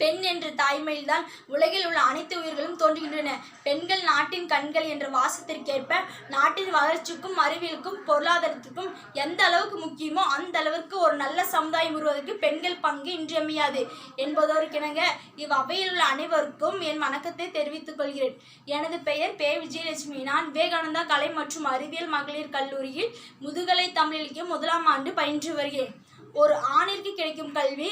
பெண் என்ற தாய்மையில்தான் உலகில் உள்ள அனைத்து உயிர்களும் தோன்றுகின்றன. பெண்கள் நாட்டின் கண்கள் என்ற வாசத்திற்கேற்ப நாட்டின் வளர்ச்சிக்கும் அறிவியலுக்கும் பொருளாதாரத்திற்கும் எந்த அளவுக்கு முக்கியமோ அந்த அளவிற்கு ஒரு நல்ல சமுதாயம் உருவதற்கு பெண்கள் பங்கு இன்றியமையாது என்பதற்கிணங்க இவ்வவையில் உள்ள அனைவருக்கும் என் வணக்கத்தை தெரிவித்துக் கொள்கிறேன். எனது பெயர் பே. விஜயலட்சுமி. நான் விவேகானந்தா கலை மற்றும் அறிவியல் மகளிர் கல்லூரியில் முதுகலை தமிழ் இலக்கியம் முதலாம் ஆண்டு பயின்று வருகிறேன். ஒரு ஆணிற்கு கிடைக்கும் கல்வி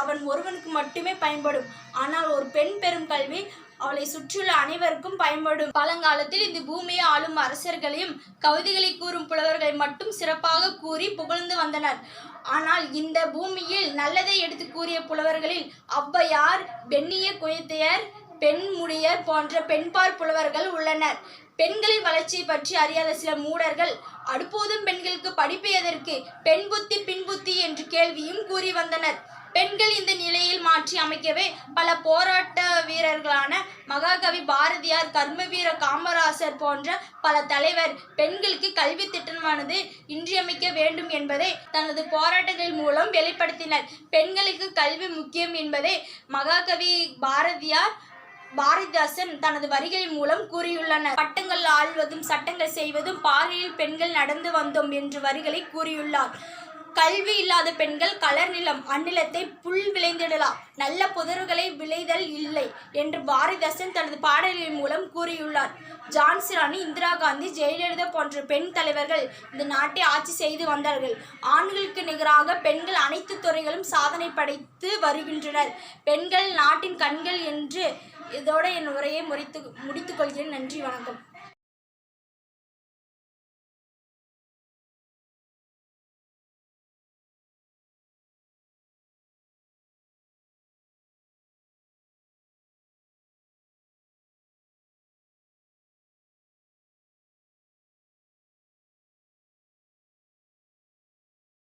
அவன் ஒருவனுக்கு மட்டுமே பயன்படும். ஆனால் ஒரு பெண் பெறும் கல்வி அவளை சுற்றியுள்ள அனைவருக்கும் பயன்படும். பழங்காலத்தில் இந்த பூமியை ஆளும் அரசர்களையும் கவிதைகளை கூறும் புலவர்களை மட்டும் சிறப்பாக கூறி புகழ்ந்து வந்தனர். ஆனால் இந்த பூமியில் நல்லதை எடுத்து கூறிய புலவர்களில் ஔவையார் பெண்ணிய குயத்தையர் பெண்முடியர் போன்ற பெண்பார் புலவர்கள் உள்ளனர். பெண்களின் வளர்ச்சியை பற்றி அறியாத சில மூடர்கள் அடுப்போதும் பெண்களுக்கு படிப்பு எதற்கு? பெண் புத்தி பின் புத்தி என்று கேள்வியும் கூறி வந்தனர். பெண்கள் இந்த நிலையில் மாற்றி அமைக்கவே பல போராட்ட வீரர்களான மகாகவி பாரதியார் கர்மவீர காமராசர் போன்ற பல தலைவர் பெண்களுக்கு கல்வி திட்டமானது இன்றியமைக்க வேண்டும் என்பதை தனது போராட்டங்கள் மூலம் வெளிப்படுத்தினர். பெண்களுக்கு கல்வி முக்கியம் என்பதை மகாகவி பாரதியார் பாரதிதாசன் தனது வரிகள் மூலம் கூறியுள்ளனர். பட்டங்கள் ஆள்வதும் சட்டங்கள் செய்வதும் பாறையில் பெண்கள் நடந்து வந்தோம் என்று வரிகளை கூறியுள்ளார். கல்வி இல்லாத பெண்கள் கலர் நிலம் அந்நிலத்தை புல் விளைந்திடலாம். நல்ல புதர்களை விளைதல் இல்லை என்று பாரதிதாசன் தனது பாடலின் மூலம் கூறியுள்ளார். ஜான்சிராணி இந்திரா காந்தி ஜெயலலிதா போன்ற பெண் தலைவர்கள் இந்த நாட்டை ஆட்சி செய்து வந்தார்கள். ஆண்களுக்கு நிகராக பெண்கள் அனைத்து துறைகளும் சாதனை படைத்து வருகின்றனர். பெண்கள் நாட்டின் கண்கள் என்று இதோட என் உரையை முறித்து முடித்துக் கொள்கிறேன். நன்றி வணக்கம்.